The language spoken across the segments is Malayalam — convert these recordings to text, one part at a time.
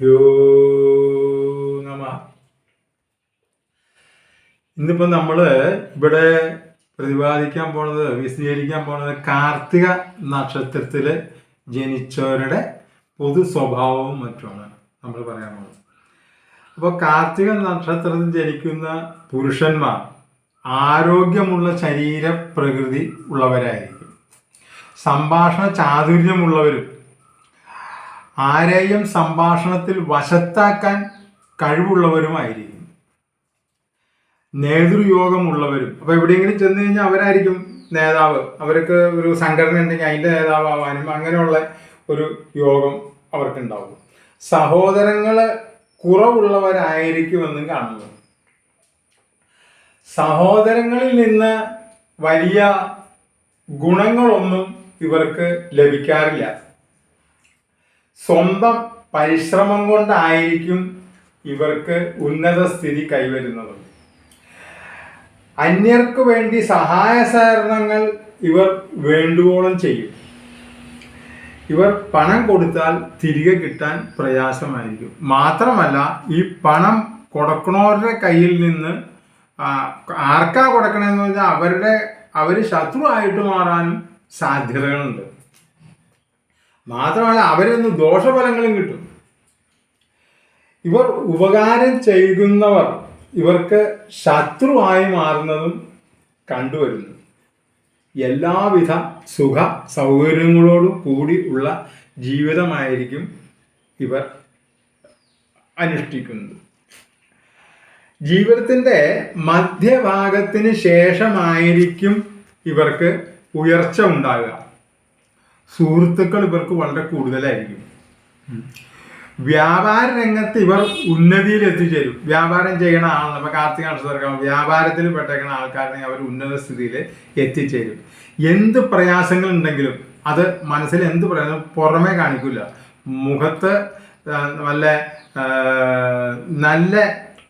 ഗുരുഭ്യോ നമ. ഇന്നിപ്പോൾ നമ്മൾ ഇവിടെ പ്രതിപാദിക്കാൻ പോണത് വിശദീകരിക്കാൻ പോണത് കാർത്തിക നക്ഷത്രത്തിൽ ജനിച്ചവരുടെ പൊതു സ്വഭാവവും മറ്റുമാണ് നമ്മൾ പറയാൻ പോകുന്നത്. അപ്പോൾ കാർത്തിക നക്ഷത്രത്തിൽ ജനിക്കുന്ന പുരുഷന്മാർ ആരോഗ്യമുള്ള ശരീര പ്രകൃതി ഉള്ളവരായിരിക്കും. സംഭാഷണ ചാതുര്യമുള്ളവരും ആരെയും സംഭാഷണത്തിൽ വശത്താക്കാൻ കഴിവുള്ളവരുമായിരിക്കും. നേതൃയോഗമുള്ളവരും. അപ്പൊ എവിടെയെങ്കിലും ചെന്ന് കഴിഞ്ഞാൽ അവരായിരിക്കും നേതാവ്. അവർക്ക് ഒരു സംഘടന ഉണ്ടെങ്കിൽ അതിന്റെ നേതാവാനും അങ്ങനെയുള്ള ഒരു യോഗം അവർക്കുണ്ടാവും. സഹോദരങ്ങൾ കുറവുള്ളവരായിരിക്കുമെന്നും കാണുന്നു. സഹോദരങ്ങളിൽ നിന്ന് വലിയ ഗുണങ്ങളൊന്നും ഇവർക്ക് ലഭിക്കാറില്ല. സ്വന്തം പരിശ്രമം കൊണ്ടായിരിക്കും ഇവർക്ക് ഉന്നത സ്ഥിതി കൈവരുന്നത്. അന്യർക്ക് വേണ്ടി സഹായ സഹകരണങ്ങൾ ഇവർ വേണ്ടുവോളം ചെയ്യും. ഇവർ പണം കൊടുത്താൽ തിരികെ കിട്ടാൻ പ്രയാസമായിരിക്കും. മാത്രമല്ല ഈ പണം കൊടുക്കണവരുടെ കയ്യിൽ നിന്ന് ആർക്കാ കൊടുക്കണമെന്ന് പറഞ്ഞാൽ അവരുടെ അവർ ശത്രുവായിട്ട് മാറാനും സാധ്യതകളുണ്ട്. മാത്രമല്ല അവരിൽ നിന്ന് ദോഷഫലങ്ങളും കിട്ടും. ഇവർ ഉപകാരം ചെയ്യുന്നവർ ഇവർക്ക് ശത്രുവായി മാറുന്നതും കണ്ടുവരുന്നു. എല്ലാവിധ സുഖ സൗകര്യങ്ങളോടും കൂടി ഉള്ള ജീവിതമായിരിക്കും ഇവർ അനുഷ്ഠിക്കുന്നത്. ജീവിതത്തിന്റെ മധ്യഭാഗത്തിന് ശേഷമായിരിക്കും ഇവർക്ക് ഉയർച്ച ഉണ്ടാകുക. സുഹൃത്തുക്കൾ ഇവർക്ക് വളരെ കൂടുതലായിരിക്കും. വ്യാപാര രംഗത്ത് ഇവർ ഉന്നതിയിൽ എത്തിച്ചേരും. വ്യാപാരം ചെയ്യണ ആളാണ് ഇപ്പൊ കാർത്തിക നക്ഷത്രം വ്യാപാരത്തിൽ പെട്ടേക്കുന്ന ആൾക്കാരുണ്ടെങ്കിൽ അവർ ഉന്നത സ്ഥിതിയിൽ എത്തിച്ചേരും. എന്ത് പ്രയാസങ്ങൾ ഉണ്ടെങ്കിലും അത് മനസ്സിൽ എന്ത് പറയുന്നു പുറമേ കാണിക്കില്ല മുഖത്ത് നല്ല നല്ല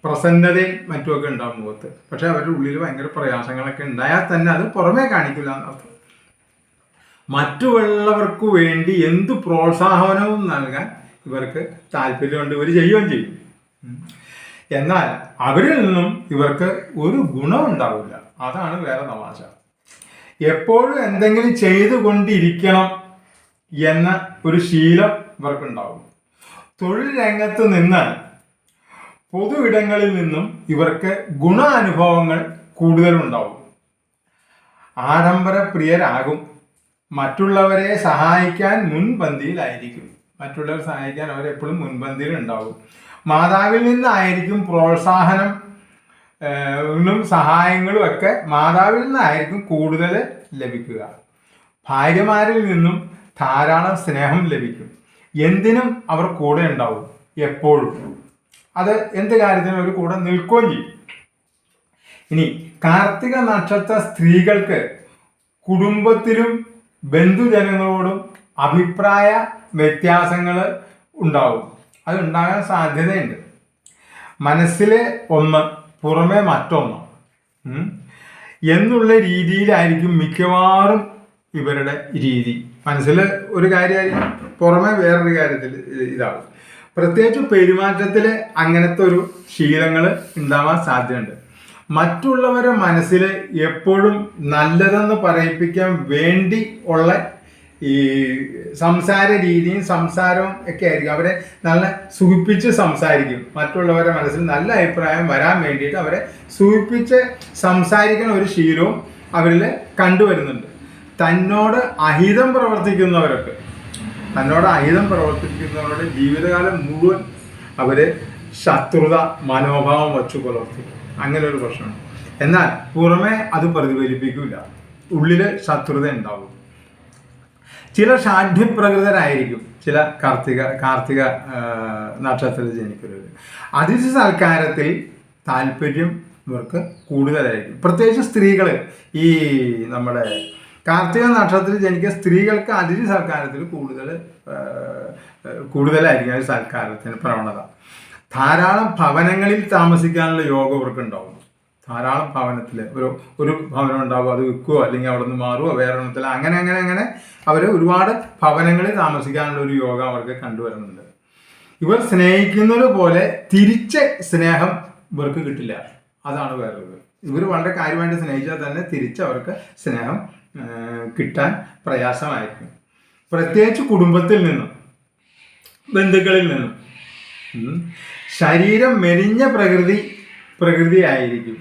പ്രസന്നതയും മറ്റുമൊക്കെ ഉണ്ടാവും മുഖത്ത്. പക്ഷെ അവരുടെ ഉള്ളിൽ ഭയങ്കര പ്രയാസങ്ങളൊക്കെ ഉണ്ടായാൽ തന്നെ അത് പുറമേ കാണിക്കില്ല എന്നർത്ഥം. മറ്റുള്ളവർക്ക് വേണ്ടി എന്ത് പ്രോത്സാഹനവും നൽകാൻ ഇവർക്ക് താല്പര്യമുണ്ട്. ഇവർ ചെയ്യുകയും ചെയ്യും. എന്നാൽ അവരിൽ നിന്നും ഇവർക്ക് ഒരു ഗുണം ഉണ്ടാവില്ല. അതാണ് വേറെ തമാശ. എപ്പോഴും എന്തെങ്കിലും ചെയ്തുകൊണ്ടിരിക്കണം എന്ന ഒരു ശീലം ഇവർക്കുണ്ടാവും. തൊഴിൽ രംഗത്ത് നിന്ന് പൊതു ഇടങ്ങളിൽ നിന്നും ഇവർക്ക് ഗുണാനുഭവങ്ങൾ കൂടുതലുണ്ടാവും. ആഡംബര പ്രിയരാകും മറ്റുള്ളവരെ സഹായിക്കാൻ മുൻപന്തിയിലായിരിക്കും. മറ്റുള്ളവരെ സഹായിക്കാൻ അവരെപ്പോഴും മുൻപന്തിയിൽ ഉണ്ടാവും മാതാവിൽ നിന്നായിരിക്കും പ്രോത്സാഹനം സഹായങ്ങളും ഒക്കെ മാതാവിൽ നിന്നായിരിക്കും കൂടുതൽ ലഭിക്കുക. ഭാര്യമാരിൽ നിന്നും ധാരാളം സ്നേഹം ലഭിക്കും. എന്തിനും അവർ കൂടെ ഉണ്ടാവും എപ്പോഴും. അത് എന്ത് കാര്യത്തിനും അവർ കൂടെ നിൽക്കുകയും ചെയ്യും. ഇനി കാർത്തിക നക്ഷത്ര സ്ത്രീകൾക്ക് കുടുംബത്തിലും ബന്ധുജനങ്ങളോടും അഭിപ്രായ വ്യത്യാസങ്ങൾ ഉണ്ടാവും. അത് ഉണ്ടാകാൻ സാധ്യതയുണ്ട്. മനസ്സിലെ ഒന്ന് പുറമെ മറ്റൊന്ന്. എന്നുള്ള രീതിയിലായിരിക്കും മിക്കവാറും ഇവരുടെ രീതി. മനസ്സിൽ ഒരു കാര്യമായിരിക്കും പുറമെ വേറൊരു കാര്യത്തിൽ ഇതാവും. പ്രത്യേകിച്ച് പെരുമാറ്റത്തിൽ അങ്ങനത്തെ ഒരു ശീലങ്ങൾ ഉണ്ടാവാൻ സാധ്യതയുണ്ട്. മറ്റുള്ളവരെ മനസ്സിൽ എപ്പോഴും നല്ലതെന്ന് പറയിപ്പിക്കാൻ വേണ്ടി ഉള്ള ഈ സംസാര രീതിയും സംസാരവും ഒക്കെ ആയിരിക്കും. അവരെ നല്ല സുഖിപ്പിച്ച് സംസാരിക്കും. മറ്റുള്ളവരെ മനസ്സിൽ നല്ല അഭിപ്രായം വരാൻ വേണ്ടിയിട്ട് അവരെ സുഖിപ്പിച്ച് സംസാരിക്കുന്ന ഒരു ശീലവും അവരിൽ കണ്ടുവരുന്നുണ്ട്. തന്നോട് അഹിതം പ്രവർത്തിക്കുന്നവരൊക്കെ. തന്നോട് അഹിതം പ്രവർത്തിക്കുന്നവരുടെ ജീവിതകാലം മുഴുവൻ അവർ ശത്രുത മനോഭാവം വച്ചു പുലർത്തും. അങ്ങനെ ഒരു പ്രശ്നമാണ് എന്നാൽ പുറമെ അത് പ്രതിഫലിപ്പിക്കില്ല ഉള്ളിൽ ശത്രുത ഉണ്ടാവും. ചില ഷാഠ്യപ്രകൃതരായിരിക്കും ചില കാർത്തിക കാർത്തിക നക്ഷത്രത്തിൽ ജനിക്കുന്നവർ അതിഥി സൽക്കാരത്തിൽ താല്പര്യം ഇവർക്ക് കൂടുതലായിരിക്കും. പ്രത്യേകിച്ച് സ്ത്രീകൾ ഈ നമ്മുടെ കാർത്തിക നക്ഷത്രത്തിൽ ജനിക്കുന്ന സ്ത്രീകൾക്ക് അതിഥി സൽക്കാരത്തിൽ കൂടുതൽ കൂടുതലായിരിക്കും ആ സൽക്കാരത്തിന് പ്രവണത. ധാരാളം ഭവനങ്ങളിൽ താമസിക്കാനുള്ള യോഗം ഇവർക്ക് ഉണ്ടാവും ധാരാളം ഭവനത്തിൽ ഒരു ഒരു ഭവനം ഉണ്ടാവുക അത് വിൽക്കുകയോ അല്ലെങ്കിൽ അവിടെ നിന്ന് മാറുകയോ വേറെ അങ്ങനെ അങ്ങനെ അങ്ങനെ അവർ ഒരുപാട് ഭവനങ്ങളിൽ താമസിക്കാനുള്ള ഒരു യോഗ അവർക്ക് കണ്ടുവരുന്നുണ്ട്. ഇവർ സ്നേഹിക്കുന്നത് പോലെ തിരിച്ച് സ്നേഹം ഇവർക്ക് കിട്ടില്ല. അതാണ് വേറൊരു ഇവർ വളരെ കാര്യമായിട്ട് സ്നേഹിച്ചാൽ തന്നെ തിരിച്ച് അവർക്ക് സ്നേഹം കിട്ടാൻ പ്രയാസമായിരിക്കും. പ്രത്യേകിച്ച് കുടുംബത്തിൽ നിന്നും ബന്ധുക്കളിൽ നിന്നും. ശരീരം മെലിഞ്ഞ പ്രകൃതി പ്രകൃതിയായിരിക്കും.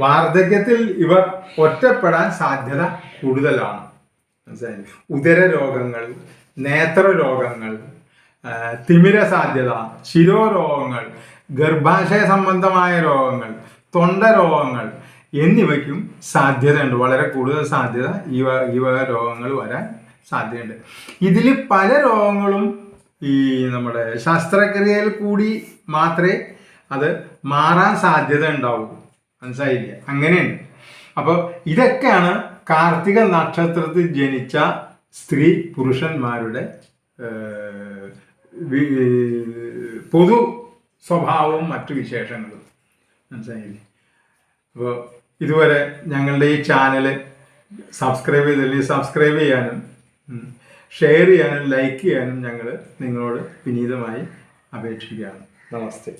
വാർദ്ധക്യത്തിൽ ഇവർ ഒറ്റപ്പെടാൻ സാധ്യത കൂടുതലാണ്. മനസ്സിലായി? ഉദര രോഗങ്ങൾ നേത്ര രോഗങ്ങൾ തിമിര സാധ്യത ശിരോരോഗങ്ങൾ ഗർഭാശയ സംബന്ധമായ രോഗങ്ങൾ തൊണ്ട രോഗങ്ങൾ എന്നിവയ്ക്കും സാധ്യതയുണ്ട്. വളരെ കൂടുതൽ സാധ്യത ഈ വക രോഗങ്ങൾ വരാൻ സാധ്യതയുണ്ട്. ഇതിൽ പല രോഗങ്ങളും ഈ നമ്മുടെ ശസ്ത്രക്രിയയിൽ കൂടി മാത്രമേ അത് മാറാൻ സാധ്യത ഉണ്ടാവൂ. മനസ്സിലായില്ല? അങ്ങനെയുണ്ട് അപ്പോൾ ഇതൊക്കെയാണ് കാർത്തിക നക്ഷത്രത്തിൽ ജനിച്ച സ്ത്രീ പുരുഷന്മാരുടെ പൊതു സ്വഭാവവും മറ്റു വിശേഷങ്ങളും. മനസ്സിലായില്ലേ? അപ്പോൾ ഇതുവരെ ഞങ്ങളുടെ ഈ ചാനൽ സബ്സ്ക്രൈബ് ചെയ്തില്ലെങ്കിൽ സബ്സ്ക്രൈബ് ചെയ്യാനും ഷെയർ ചെയ്യാനും ലൈക്ക് ചെയ്യാനും ഞങ്ങൾ നിങ്ങളോട് വിനീതമായി അപേക്ഷിക്കുകയാണ്. നമസ്തേ.